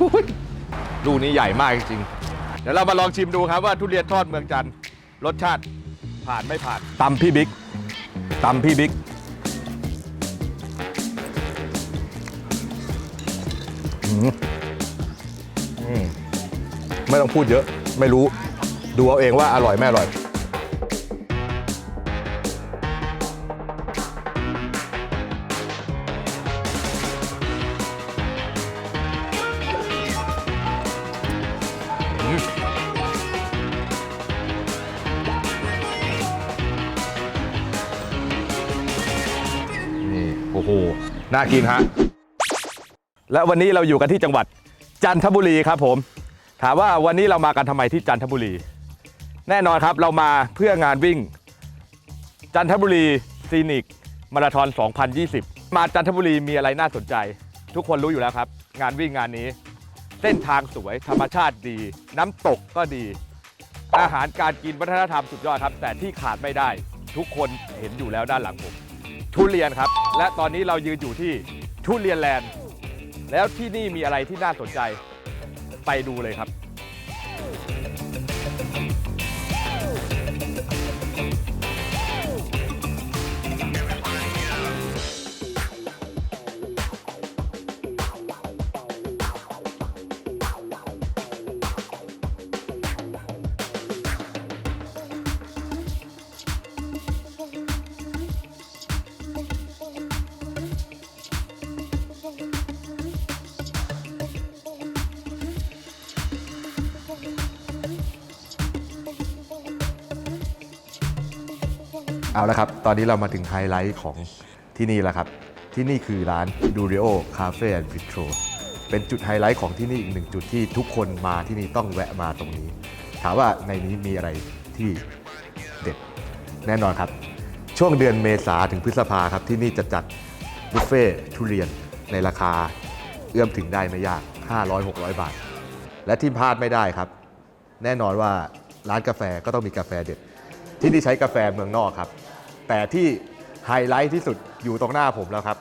อุ๊ยลูกนี้ใหญ่มากจริงๆเดี๋ยวเรามาลองชิมดูครับว่าทุเรียนทอดเมืองจันทร์รสชาติผ่านไม่ผ่านตำพี่บิ๊กตำพี่บิ๊กอืมอืมไม่ต้องพูดเยอะ ไม่รู้ ดูเอาเองว่าอร่อยไม่อร่อย น่ากินฮะ และวันนี้เราอยู่กันที่จังหวัดจันทบุรีครับผม ถามว่าวันนี้เรามากันทำไมที่จันทบุรี แน่นอนครับเรามาเพื่องานวิ่ง จันทบุรีซีนิกมาราธอน 2020 มาจันทบุรีมีอะไรน่าสนใจ ทุกคนรู้อยู่แล้วครับ งานวิ่งงานนี้ เส้นทางสวยธรรมชาติดี น้ำตกก็ดี อาหารการกินวัฒนธรรมสุดยอดครับ แต่ที่ขาดไม่ได้ ทุกคนเห็นอยู่แล้วด้านหลังผม ทุเรียนครับ และตอนนี้เรายืนอยู่ที่ทุเรียนแลนด์ แล้วที่นี่มีอะไรที่น่าสนใจไปดูเลยครับ เอาละครับ ตอนนี้เรามาถึงไฮไลท์ของที่นี่แล้วครับ ที่นี่คือร้าน d u r i o Cafe and Bistro เป็นจุดไฮไลท์ของที่นี่อีกหนึ่งจุดที่ทุกคนมาที่นี่ต้องแวะมาตรงนี้ ถามว่าในนี้มีอะไรที่เด็ดแน่นอนครับ ช่วงเดือนเมษาถึงพฤษภาครับที่นี่จะจัดบุฟเฟ่ต์ทุเรียนในราคาเอื้อมถึงได้ไม่ยาก 500-600 บาท และที่พลาดไม่ได้ครับ แน่นอนว่าร้านกาแฟก็ต้องมีกาแฟเด็ด ที่นี่ใช้กาแฟเมืองนอกครับ แต่ที่ไฮไลท์ที่สุดอยู่ตรงหน้าผมแล้วครับ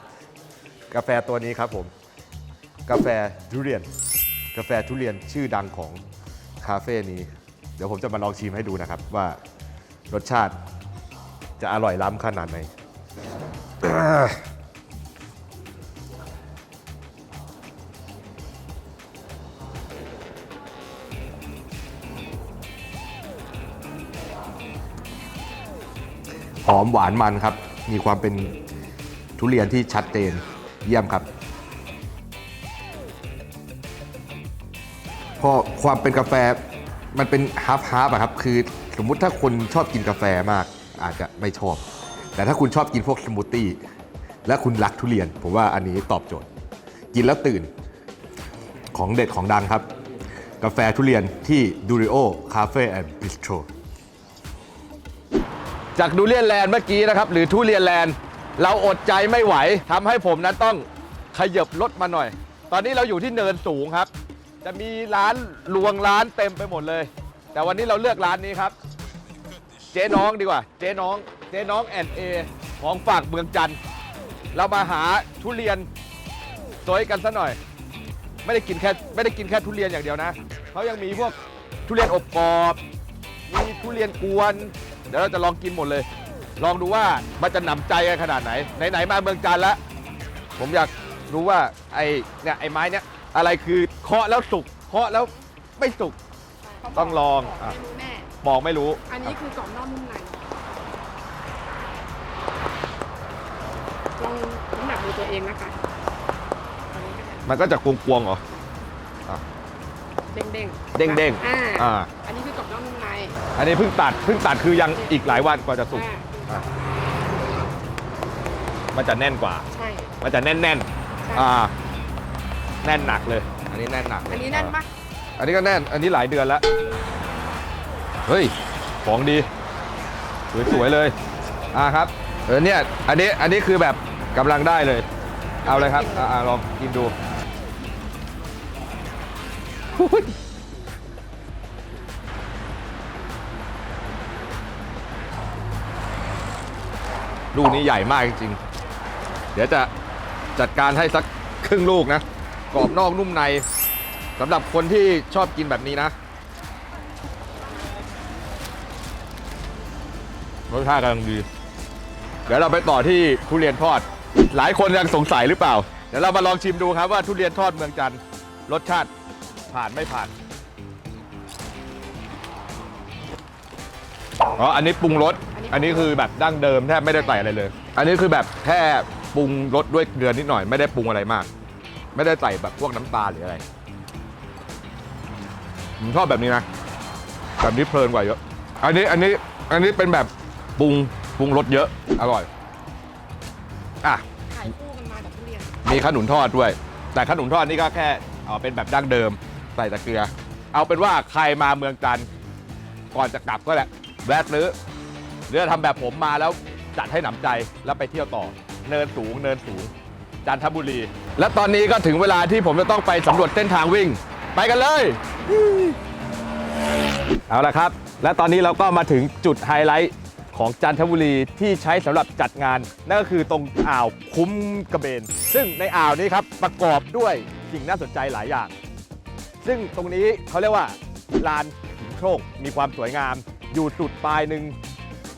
กาแฟตัวนี้ครับผม กาแฟทุเรียน กาแฟทุเรียนชื่อดังของคาเฟ่นี้ เดี๋ยวผมจะมาลองชิมให้ดูนะครับว่ารสชาติจะอร่อยล้ำขนาดไหน หอมหวานมันครับ มีความเป็นทุเรียนที่ชัดเจนเยี่ยมครับ พอความเป็นกาแฟมันเป็นฮาร์ฟฮาร์ฟอะครับ คือสมมุติถ้าคนชอบกินกาแฟมากอาจจะไม่ชอบ แต่ถ้าคุณชอบกินพวกสมูทตี้และคุณรักทุเรียน ผมว่าอันนี้ตอบโจทย์ กินแล้วตื่นของเด็ดของดังครับ กาแฟทุเรียนที่ Durio Cafe and Bistro จากดูเรียนแลนด์เมื่อกี้นะครับ หรือทุเรียนแลนด์ เราอดใจไม่ไหวทำให้ผมนั้นต้องขยับรถมาหน่อย ตอนนี้เราอยู่ที่เนินสูงครับ จะมีร้านรวงร้านเต็มไปหมดเลย แต่วันนี้เราเลือกร้านนี้ครับ เจ๊น้องดีกว่า เจ๊น้อง เจ๊น้องแอนเอของฝากเมืองจันทร์เรามาหาทุเรียนสวยกันซะหน่อย ไม่ได้กินแค่ไม่ได้กินแค่ทุเรียนอย่างเดียวนะเขายังมีพวกทุเรียนอบกรอบ มีทุเรียนกวน เดี๋ยวเราจะลองกินหมดเลย ลองดูว่ามันจะหนำใจกันขนาดไหน ไหนๆมาเมืองจันทร์แล้ว ผมอยากรู้ว่าไอ้เนี่ยไอ้ไม้เนี่ยอะไรคือเคาะแล้วสุกเคาะแล้วไม่สุก ต้องลองอะ ไม่รู้แน่ บอกไม่รู้อันนี้คือกรอบนอกนุ่มในลองน้ำหนักดูตัวเองนะคะอันนี้ก็ได้มันก็จะกวงๆเหรอ เด้งเด้งเด้งๆอ่าอ่า อันนี้คือกรอบนอกนุ่มในอันนี้เพิ่งตัดเพิ่งตัดคือยังอีกหลายวันกว่าจะสุก อ่าอะ มันจะแน่นกว่า ใช่ มันจะแน่นใช่ ๆอ่า แน่นหนักเลย อันนี้แน่นหนักเลยอันนี้แน่นปะอันนี้ก็แน่น อันนี้หลายเดือนแล้ว เฮ้ย ของดี สวยๆเลย อ่าครับ เออเนี่ย อันนี้ อันนี้คือแบบกำลังได้เลย เอาเลยครับ อ่าลองกินดูหุ้ย ลูกนี้ใหญ่มากจริงๆ เดี๋ยวจะจัดการให้สักครึ่งลูกนะ กรอบนอกนุ่มในสำหรับคนที่ชอบกินแบบนี้นะรสชาติกำลังดี เดี๋ยวเราไปต่อที่ทุเรียนทอด หลายคนยังสงสัยหรือเปล่า เดี๋ยวเรามาลองชิมดูครับว่าทุเรียนทอดเมืองจันทร์รสชาติ ผ่านไม่ผ่านอ๋ออันนี้ปรุงรสอันนี้คือแบบดั้งเดิมแทบไม่ได้ใส่อะไรเลย อันนี้คือแบบแค่ปรุงรสด้วยเกลือนิดหน่อยไม่ได้ปรุงอะไรมาก ไม่ได้ใส่แบบพวกน้ำตาลหรืออะไรผมชอบแบบนี้นะแบบนี้เพลินกว่าเยอะ อันนี้อันนี้อันนี้เป็นแบบปรุงปรุงรสเยอะอร่อยอะขายคู่กันมากับทุเรียนมีขนุนทอดด้วย แต่ขนุนทอดนี่ก็แค่เอาเป็นแบบดั้งเดิม ใส่ต่เกลือเอาเป็นว่าใครมาเมืองจันทร์ก่อนจะกลับก็แหละแวะซื้อหรือจะทำแบบผมมาแล้วจัดให้หนำใจแล้วไปเที่ยวต่อ เนินสูงเนินสูง จันทบุรี และตอนนี้ก็ถึงเวลาที่ผมจะต้องไปสำรวจเส้นทางวิ่ง ไปกันเลย เอาละครับ และตอนนี้เราก็มาถึงจุดไฮไลท์ของจันทบุรีที่ใช้สำหรับจัดงาน นั่นก็คือตรงอ่าวคุ้มกระเบน ซึ่งในอ่าวนี้ครับประกอบด้วยสิ่งน่าสนใจหลายอย่าง ซึ่งตรงนี้เขาเรียกว่าลานหินโชคมีความสวยงาม อยู่จุดปลายหนึ่ง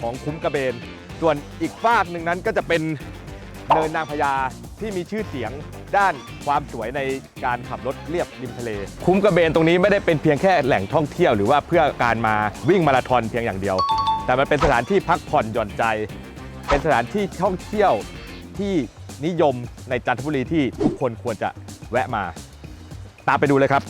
ของคุ้มกระเบน ส่วนอีกฝากหนึ่งนั้นก็จะเป็นเนินนางพญาที่มีชื่อเสียงด้านความสวยในการขับรถเรียบริมทะเล คุ้มกระเบนตรงนี้ไม่ได้เป็นเพียงแค่แหล่งท่องเที่ยวหรือว่าเพื่อการมาวิ่งมาราธอนเพียงอย่างเดียว แต่มันเป็นสถานที่พักผ่อนหย่อนใจ เป็นสถานที่ท่องเที่ยวที่นิยมในจันทบุรีที่ทุกคนควรจะแวะมา ตามไปดูเลยครับ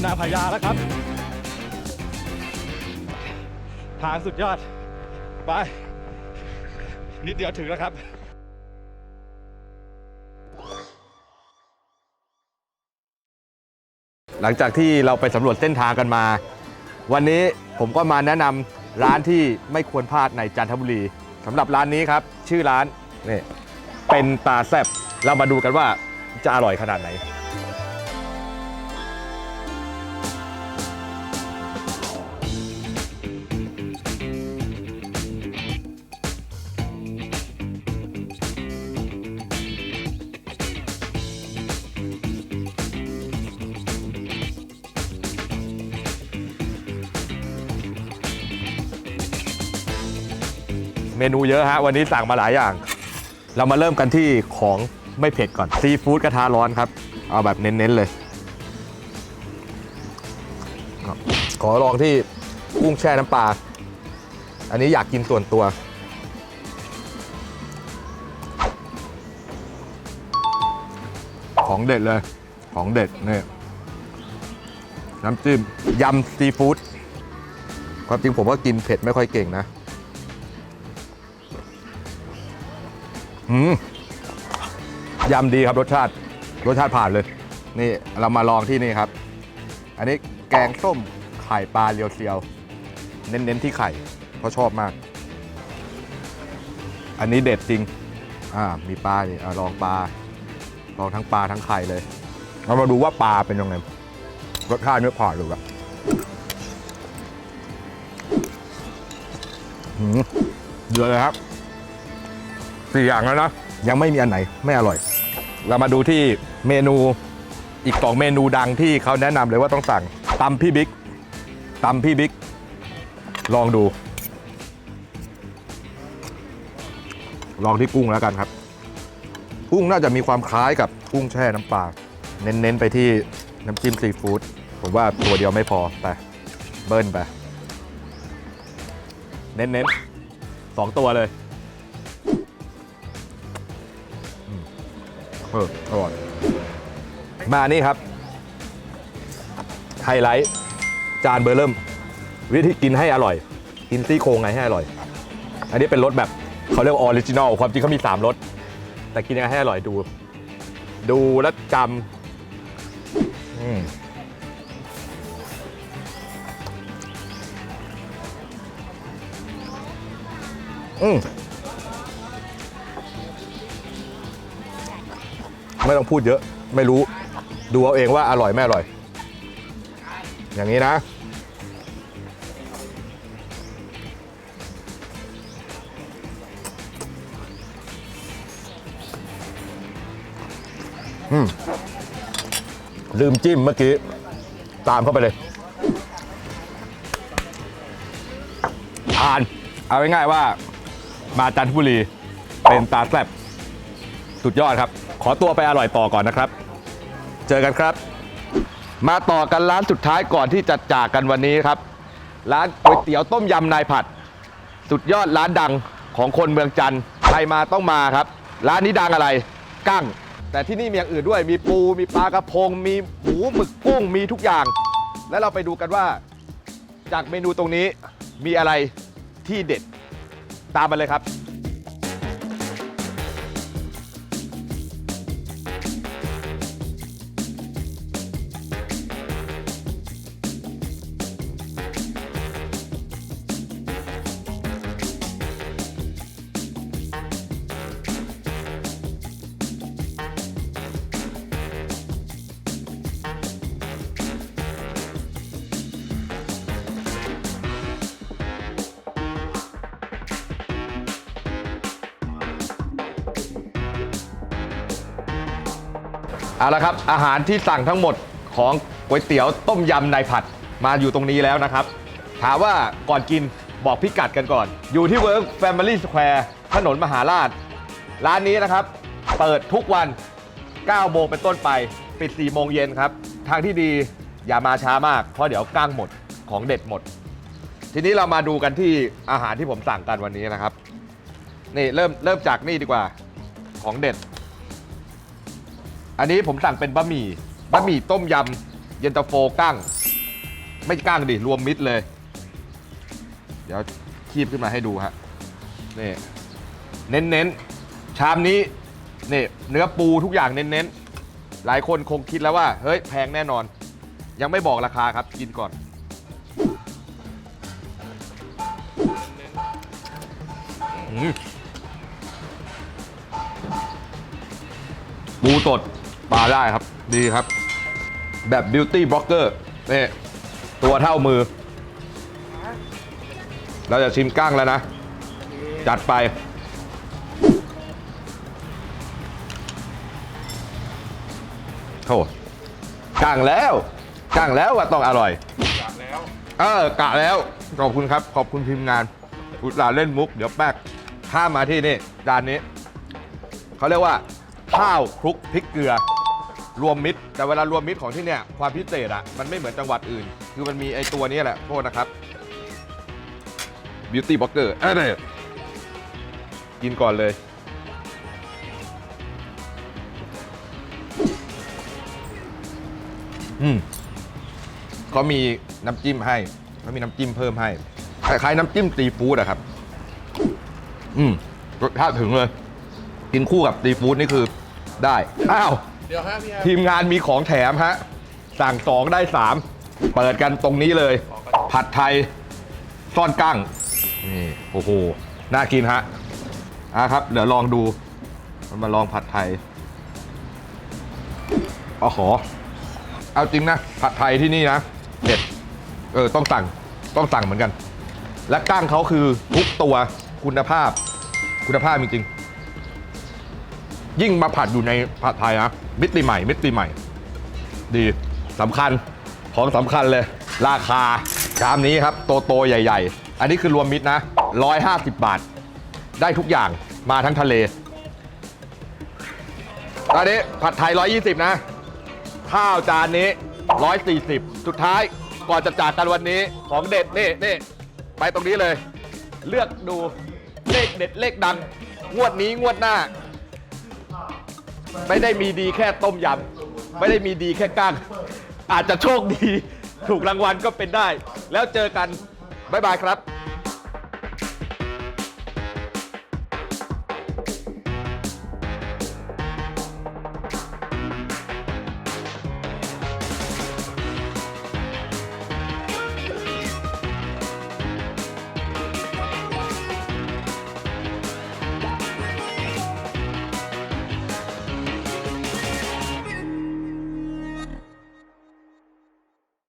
เนินนาพญาแล้วครับ ทางสุดยอด ไป นิดเดียวถึงแล้วครับหลังจากที่เราไปสำรวจเส้นทางกันมา วันนี้ผมก็มาแนะนำร้านที่ไม่ควรพลาดในจันทบุรีสำหรับร้านนี้ครับ ชื่อร้านนี่เป็นตาแซบเรามาดูกันว่าจะอร่อยขนาดไหน เมนูเยอะฮะวันนี้สั่งมาหลายอย่าง เรามาเริ่มกันที่ของไม่เผ็ดก่อนซีฟู้ดกระทะร้อนครับ เอาแบบเน้นๆเลย ขอลองที่กุ้งแช่น้ำปลาอันนี้อยากกินส่วนตัว ของเด็ดเลย ของเด็ดนี่น้ำจิ้มยำซีฟู้ดความจริงผมก็กินเผ็ดไม่ค่อยเก่งนะ อืมยำดีครับรสชาติ รสชาติผ่านเลย นี่เรามาลองที่นี่ครับ อันนี้แกงส้มไข่ปลาเรียวเซียว เน้นๆที่ไข่เพราะชอบมาก อันนี้เด็ดจริง อ่า มีปลาดิอ่ลองปลา ลองทั้งปลาทั้งไข่เลยเรามาดูว่าปลาเป็นยังไง รสชาติไม่ผ่านเลยอะหืมเดือดเลยครับ สี่อย่างแล้วนะยังไม่มีอันไหนไม่อร่อย เรามาดูที่เมนูอีกสองเมนูดังที่เขาแนะนำเลยว่าต้องสั่งตำพี่บิ๊กตำพี่บิ๊กลองดู ลองที่กุ้งแล้วกันครับ กุ้งน่าจะมีความคล้ายกับกุ้งแช่น้ำปลาเน้นๆไปที่น้ำจิ้มซีฟู้ดผมว่าตัวเดียวไม่พอไปเบิ้ลไป เน้นๆสองตัวเลย เอออร่อยมานี่ครับ ไฮไลท์ จานเบอร์เริ่ม วิธีกินให้อร่อย กินซี่โครงไงให้อร่อย อันนี้เป็นรสแบบเขาเรียกว่าออริจินอลความจริงเขามี 3รสแต่กินยังไงให้อร่อยดู ดูแล้วจำอืมอืม ไม่ต้องพูดเยอะ ไม่รู้ ดูเอาเองว่าอร่อยไม่อร่อย อย่างนี้นะ อืม ลืมจิ้มเมื่อกี้ ตามเข้าไปเลยทาน เอาง่ายๆว่า มาจันทบุรี เป็นตาแซบสุดยอดครับ อตัวไปอร่อยต่อก่อนนะครับ เจอกันครับ มาต่อกันร้านสุดท้ายก่อนที่จะจากกันวันนี้ครับ ร้านก๋วยเตี๋ยวต้มยำนายผัด สุดยอดร้านดังของคนเมืองจันทร์ใครมาต้องมาครับ ร้านนี้ดังอะไรกั้ง แต่ที่นี่มีอย่างอื่นด้วยมีปู มีปลากระพง มีหมูหมึกกุ้งมีทุกอย่าง แล้วเราไปดูกันว่า จากเมนูตรงนี้มีอะไรที่เด็ดตามมาเลยครับ เอาละครับอาหารที่สั่งทั้งหมดของก๋วยเตี๋ยวต้มยำนายผัดมาอยู่ตรงนี้แล้วนะครับ ถามว่าก่อนกินบอกพิกัดกันก่อน อยู่ที่เวิร์กแฟมิลี่สแควร์ถนนมหาราช ร้านนี้นะครับ เปิดทุกวัน 9 โมงเป็นต้นไป ปิด 4 โมงเย็นครับ ทางที่ดีอย่ามาช้ามาก เพราะเดี๋ยวก้างหมดของเด็ดหมด ทีนี้เรามาดูกันที่อาหารที่ผมสั่งกันวันนี้นะครับ นี่เริ่มเริ่มจากนี่ดีกว่าของเด็ด อันนี้ผมสั่งเป็นบะหมี่บะหมี่ต้มยำเย็นตาโฟกั้ง ไม่กั้งดิรวมมิตรเลย เดี๋ยวคีบขึ้นมาให้ดูฮะนี่เน้นเน้นชามนี้นี่เนื้อปูทุกอย่างเน้นเน้นหลายคนคงคิดแล้วว่า เฮ้ย แพงแน่นอน ยังไม่บอกราคาครับกินก่อน ปูสด ปลาได้ครับ ดีครับ แบบบิวตี้บล็อกเกอร์นี่ตัวเท่ามือ เราจะชิมก้างแล้วนะ จัดไปโถก้างแล้วก้างแล้วว่าต้องอร่อย เออกะแล้ว ขอบคุณครับ ขอบคุณทีมงาน อุตส่าห์เล่นมุก เดี๋ยวแป๊กข้ามมาที่นี่จานนี้ เขาเรียกว่า ข้าวคลุกพริกเกลือ รวมมิตร แต่เวลารวมมิตรของที่เนี่ยความพิเศษอะมันไม่เหมือนจังหวัดอื่น คือมันมีไอตัวนี้แหละโทษนะครับ Beauty b l o g g e r เอ้ยนี่กินก่อนเลย อืมเขามีน้ำจิ้มให้เขามีน้ำจิ้มเพิ่มให้คล้ายๆน้ำจิ้มซีฟู้ดอะครับ อืมรสชาติถึงเลย กินคู่กับซีฟู้ดนี่คือได้ อ้าว เดี๋ยวฮะพี่ทีมงานมีของแถมฮะ สั่งสองได้สามเปิดกันตรงนี้เลย ผัดไทยซ่อนกั้งนี่โอ้โห น่ากินฮะอะครับ เดี๋ยวลองดู มันมาลองผัดไทยอ๋อขอ เอาจริงนะ ผัดไทยที่นี่นะเด็ด เออ ต้องสั่ง ต้องสั่งเหมือนกัน และกั้งเขาคือทุกตัวคุณภาพ คุณภาพจริงๆ ยิ่งมาผัดอยู่ในผัดไทยนะมิติใหม่มิติใหม่ ดีสำคัญของสำคัญเลย ราคาชามนี้ครับ โตโตๆใหญ่ ๆ อันนี้คือรวมมิตรนะ 150 บาท ได้ทุกอย่างมาทั้งทะเลตอนนี้ผัดไทย 120 นะ ข้าวจานนี้ 140 สุดท้ายก่อนจะจากกันวันนี้ของเด็ดนี่นี่ไปตรงนี้เลย เลือกดูเลขเด็ดเลขดังงวดนี้งวดหน้า ไม่ได้มีดีแค่ต้มยำไม่ได้มีดีแค่ก้างอาจจะโชคดี ถูกรางวัลก็เป็นได้ แล้วเจอกัน บ๊ายบายครับ